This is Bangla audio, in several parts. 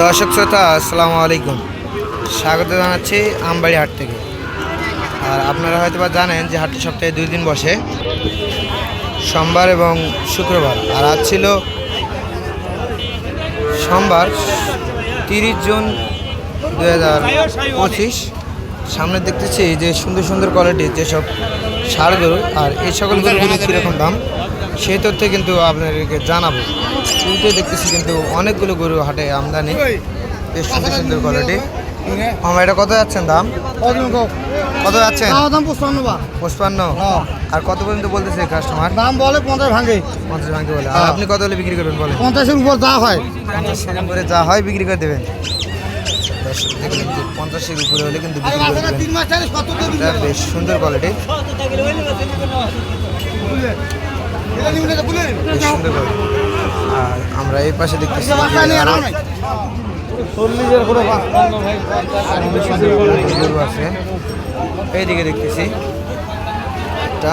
দর্শক শ্রোতা, আসসালামু আলাইকুম। স্বাগত জানাচ্ছি আমবাড়ি হাট থেকে। আর আপনারা হয়তো বা জানেন যে হাটটি সপ্তাহে দুই দিন বসে, সোমবার এবং শুক্রবার। আর আজ ছিল সোমবার তিরিশ জুন দু হাজার পঁচিশ। সামনে দেখতেছি যে সুন্দর সুন্দর কোয়ালিটির যেসব গরু আর এই সকল কীরকম দাম, সেই তথ্যে কিন্তু আপনাদেরকে জানাব। শুরুতে দেখতেছি কিন্তু অনেকগুলো গরু হাটে আমদানি বেশ সুন্দর সুন্দর কোয়ালিটি আমার এটা কত যাচ্ছেন দাম? কত যাচ্ছেন? দাম পঁচপান্ন পঁচপান্ন। হ্যাঁ। আর কত পর্যন্ত বলতেছে কাস্টমার দাম বলে পঞ্চাশ ভাঙে। পঞ্চাশ ভাঙতে বলে। আর হ্যাঁ। আপনি কত হলে বিক্রি করবেন বলেন? পঞ্চাশের উপর যা হয়। পঞ্চাশের উপরে যা হয় বিক্রি করে দেবেন। পঞ্চাশের উপরে হলে কিন্তু বেশ সুন্দর কোয়ালিটি আর আমরা এই পাশে দেখতেছি গরু আছে। এইদিকে দেখতেছি। একটা।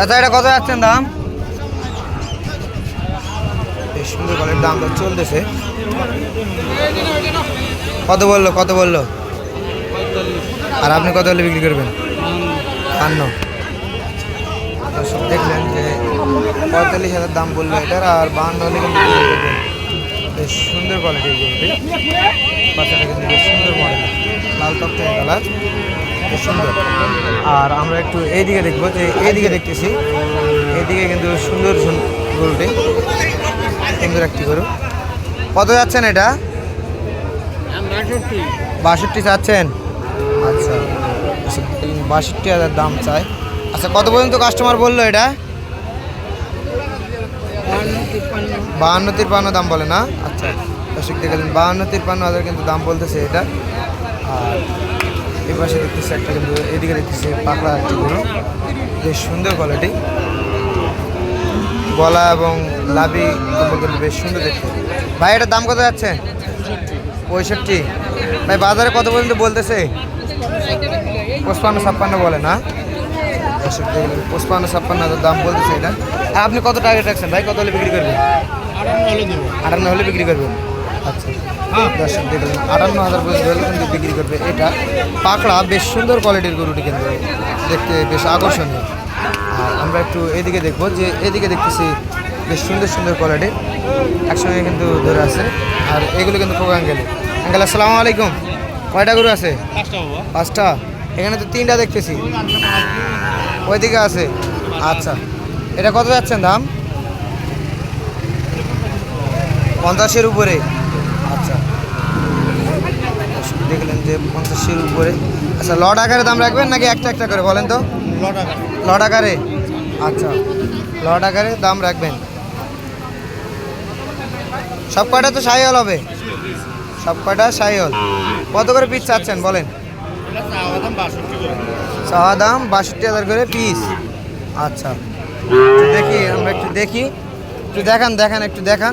আচ্ছা এটা কত যাচ্ছেন দাম? বেশ সুন্দর কোয়ালিটির দাম চলতেছে। কত বলল কত বলল? আর আপনি কত হলে বিক্রি করবেন? আন্ন দর্শক দেখলেন যে পঁয়তাল্লিশ হাজার দাম বলল এটার, আর বাহান্ন হলে কিন্তু বেশ সুন্দর কোয়ালিটির গরুটি। বাচ্চাটা কিন্তু বেশ সুন্দর মডেল লাল কালার বেশ সুন্দর। আর আমরা একটু এইদিকে দেখব যে এইদিকে দেখতেছি। এইদিকে কিন্তু সুন্দর সুন- গরুটি। সুন্দর একটি গরু। কত যাচ্ছেন এটা? বাষট্টি চাচ্ছেন? আচ্ছা। বাষট্টি হাজার দাম চাই। আচ্ছা কত পর্যন্ত কাস্টমার বলল এটা? বাহান্ন তিরপান্ন দাম বলে না? আচ্ছা দর্শক দেখলেন বাহান্ন তিরপান্ন হাজার কিন্তু দাম বলতেছে এটা। আর এই পাশে দেখতেছি একটা কিন্তু, এদিকে দেখতেছি পাকড়া একটি গরু। বেশ সুন্দর কোয়ালিটি গলা এবং লাভি কিন্তু বেশ সুন্দর দেখতে। ভাই, এটার দাম কত যাচ্ছে? পঁয়ষট্টি। ভাই, বাজারে কত পর্যন্ত বলতেছে? পঁচপান্ন, ছাপ্পান্ন বলে না? দর্শক দেখলেন পঁচপান্ন ছাপ্পান্ন হাজার দাম বলতেছে এটা। আর আপনি কত টার্গেট রাখছেন ভাই? কত হলে বিক্রি করবেন? আটান্ন হলে বিক্রি করবেন? আচ্ছা। দর্শক দেখলেন আটান্ন হাজার পর্যন্ত হলে কিন্তু বিক্রি করবে এটা। পাকড়া বেশ সুন্দর কোয়ালিটির গরুটি কিন্তু দেখতে বেশ আকর্ষণীয়। আর আমরা একটু এদিকে দেখব যে এদিকে দেখতেছি বেশ সুন্দর সুন্দর কোয়ালিটির একসঙ্গে কিন্তু ধরে আছে। আর এগুলো কিন্তু খোকা আঙ্গেলে আঙ্গেল আসসালামু আলাইকুম। কয়টা গরু আছে? পাঁচটা। এখানে তো তিনটা দেখতেছি। ওইদিকে আছে। আচ্ছা। এটা কত যাচ্ছেন দাম? পঞ্চাশের উপরে। আচ্ছা। দেখলেন যে পঞ্চাশের উপরে। আচ্ছা লট আকারে দাম রাখবেন নাকি একটা একটা করে বলেন তো? লট আকারে। আচ্ছা। লট আকারে দাম রাখবেন। সব কয়টা তো সাইহল হবে? সব কটা সাইহল কত করে পিস চাচ্ছেন বলেন? চাওয়া দাম বাষট্টি হাজার করে পিস আচ্ছা দেখি, আমরা একটু দেখি। একটু দেখান দেখান, একটু দেখান।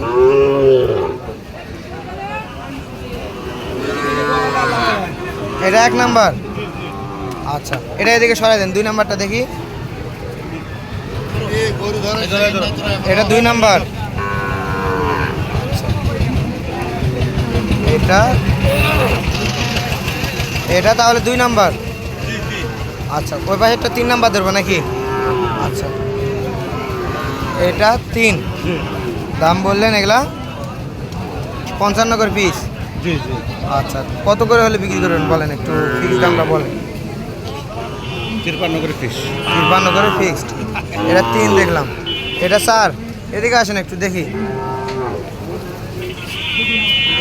এটা এক নাম্বার। আচ্ছা এটা এদিকে সরাই দেন, দুই নাম্বারটা দেখি। এটা দুই নাম্বার। আচ্ছা। এটা এটা তাহলে দুই নাম্বার। আচ্ছা ওই পাশেরটা তিন নাম্বার ধরবো নাকি? আচ্ছা। এটা তিন। দাম বললেন এগুলা? পঞ্চান্ন করে পিস জি জি। আচ্ছা কত করে হলে বিক্রি করবেন বলেন একটু ফিক্স দামটা বলেন। তিরপান্ন করে পিস তিপ্পান্ন করে ফিক্সড এটা তিন দেখলাম। এটা চার। এদিকে আসেন একটু দেখি।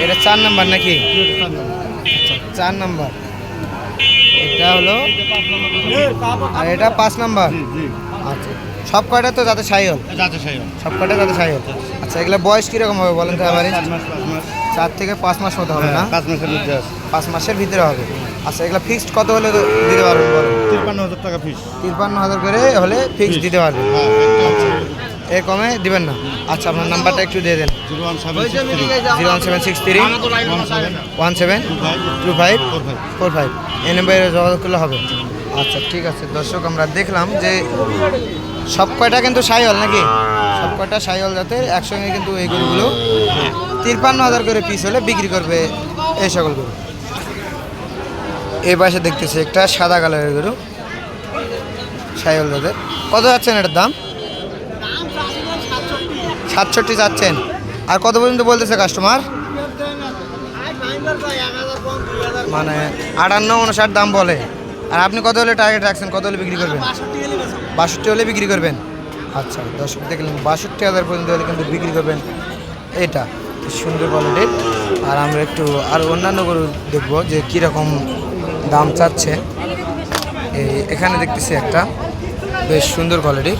এটা চার নাম্বার নাকি? আচ্ছা চার নাম্বার। এটা হলো আর এটা পাঁচ নাম্বার। আচ্ছা। সব কয়টা তো যাতে সাই সব কয়টা যাতে সাইল আচ্ছা এগুলো বয়স কীরকম হবে বলেন তো এবারে চার থেকে পাঁচ মাস মতো হবে না? হ্যাঁ, পাঁচ মাসের আছে। পাঁচ মাসের ভিতরে হবে। আচ্ছা এগুলো ফিক্সড কত হলে দিতে পারবেন বলেন? তিরপান্ন হাজার টাকা পিস তিপ্পান্ন হাজার করে হলে ফিক্সড দিতে পারবেন। হ্যাঁ এর কমে দিবেন না। আচ্ছা আপনার নাম্বারটা একটু দিয়ে দেন। Zero one seven six three. One seven one two five. Two five. Four five. Five যোগাযোগ করলে হবে। আচ্ছা ঠিক আছে। দর্শক, আমরা দেখলাম যে সব কয়টা কিন্তু সাইহল নাকি? সব কয়টা সাইহল জাতের? একসঙ্গে কিন্তু এই গরুগুলো তিরপান্ন হাজার করে পিস হলে বিক্রি করবে এই সকল গরু। এই পাশে দেখতেছি একটা সাদা কালারের গরু সাইহল জাতের। কত যাচ্ছেন এটার দাম? সাতষট্টি যাচ্ছেন। আর কত পর্যন্ত বলতেছে কাস্টমার মানে আটান্ন উনষাট দাম বলে। আর আপনি কত হলে টার্গেট রাখছেন? কত হলে বিক্রি করবেন? বাষট্টি হলে বিক্রি করবেন? আচ্ছা দর্শক দেখলেন বাষট্টি হাজার পর্যন্ত হলে কিন্তু বিক্রি করবেন। এটা সুন্দর কোয়ালিটির আর আমরা একটু আর অন্যান্য গরু দেখব যে কীরকম দাম চাচ্ছে। এই এখানে দেখতেছি একটা। বেশ সুন্দর কোয়ালিটির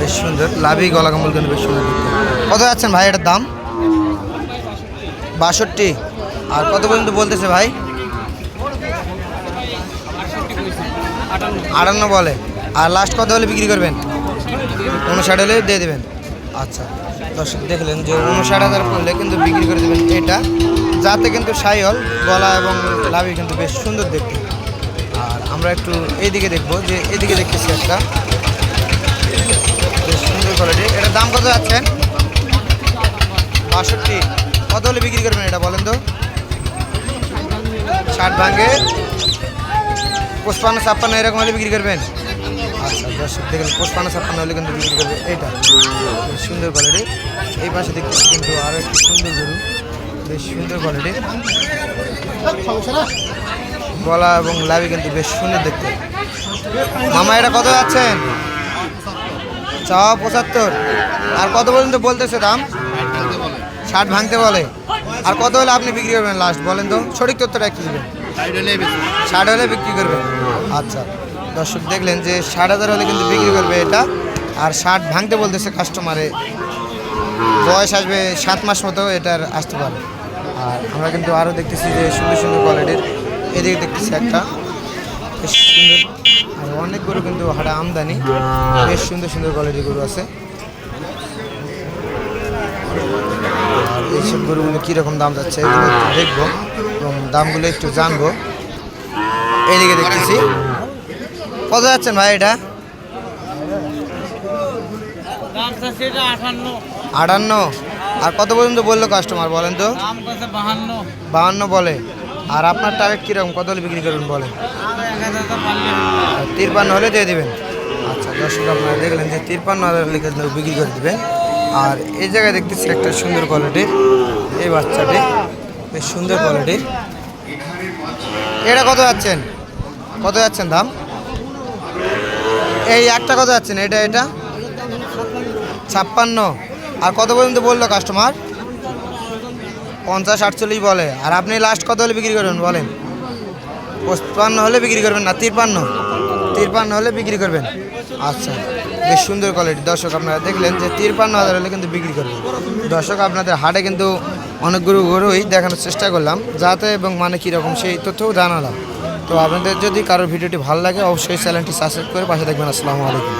বেশ সুন্দর। লাভি গলা কম্বল কিন্তু বেশ সুন্দর দেখতে। কত যাচ্ছেন ভাই এটার দাম? বাষট্টি। আর কত পর্যন্ত বলতেছে ভাই? আটান্ন বলে। আর লাস্ট কত হলে বিক্রি করবেন? উনষাট হলে দিয়ে দেবেন। আচ্ছা দর্শক দেখলেন যে উনষাট হাজার করলে কিন্তু বিক্রি করে দেবেন এটা। যাতে কিন্তু সাইহল গলা এবং লাভি কিন্তু বেশ সুন্দর দেখতে। আর আমরা একটু এইদিকে দেখব যে এদিকে দেখতেছি একটা। বেশ সুন্দর কোয়ালিটি এটার দাম কত যাচ্ছেন বাষট্টি। কত হলে বিক্রি করবেন এটা বলেন তো? ষাট ভাঙে। পঁচপান্ন, ছাপ্পান্ন এরকম হলে বিক্রি করবেন? আচ্ছা দর্শক, দেখেন, পঁচপান্ন, ছাপ্পান্ন হলে কিন্তু বিক্রি করবে বেশ সুন্দর কোয়ালিটি এই পাশে দেখতেছি কিন্তু আরও একটি সুন্দর গরু। বেশ সুন্দর কোয়ালিটি গলা এবং লাভি কিন্তু বেশ সুন্দর দেখতে। মামা, এটা কত যাচ্ছেন? চাওয়া পঁচাত্তর। আর কত পর্যন্ত বলতেছে দাম? ষাট ভাঙতে বলে। আর কত হলে আপনি বিক্রি করবেন লাস্ট বলেন তো সঠিক তথ্যটা কী দেবেন। ষাট হলে বিক্রি করবেন। আচ্ছা দর্শক দেখলেন যে ষাট হাজার হলে কিন্তু বিক্রি করবে এটা। আর ষাট ভাঙতে বলতেছে কাস্টমারে বয়স আসবে সাত মাস মতো এটার আসতে পারে। আর আমরা কিন্তু আরও দেখতেছি যে সুন্দর সুন্দর কোয়ালিটির এদিকে দেখতেছি একটা। বেশ সুন্দর। আর অনেক গরু কিন্তু হাটা আমদানি। বেশ সুন্দর সুন্দর কোয়ালিটির গরু আছে। এইসব গরুগুলো কীরকম দাম যাচ্ছে এগুলো একটু দেখব এবং দামগুলো একটু জানব। এইদিকে দেখতেছি। কত যাচ্ছেন ভাই এটা? আটান্ন। আর কত পর্যন্ত বলল কাস্টমার বলেন তো? বাহান্ন। বলে। আর আপনার টার্গেট কীরকম? কত হলে বিক্রি করবেন বলেন? তিরপান্ন হলে দিয়ে দেবেন। আচ্ছা দর্শক আপনারা দেখলেন যে তিরপান্ন হাজার হলে বিক্রি করে দেবেন। আর এই জায়গায় দেখতেছি একটা সুন্দর কোয়ালিটির এই বাচ্চাটি, বেশ সুন্দর কোয়ালিটির এটা কত যাচ্ছেন? কত যাচ্ছেন দাম? এই একটা কত যাচ্ছেন? এটা এটা? ছাপ্পান্ন। আর কত পর্যন্ত বলল কাস্টমার পঞ্চাশ, আটচল্লিশ বলে। আর আপনি লাস্ট কত হলে বিক্রি করবেন বলেন? পঁচপান্ন হলে বিক্রি করবেন না, তিরপান্ন। তিরপান্ন হলে বিক্রি করবেন। আচ্ছা। বেশ সুন্দর কোয়ালিটি দর্শক, আপনারা দেখলেন যে তিরপান্ন হাজার হলে কিন্তু বিক্রি করবে। দর্শক, আপনাদের হাটে কিন্তু অনেকগুলো গরুই দেখানোর চেষ্টা করলাম। যাতে এবং মানে কীরকম সেই তথ্যও জানালাম। তো আপনাদের যদি কারোর ভিডিওটি ভালো লাগে, অবশ্যই চ্যানেলটি সাবস্ক্রাইব করে পাশে দেখবেন আসসালামু আলাইকুম।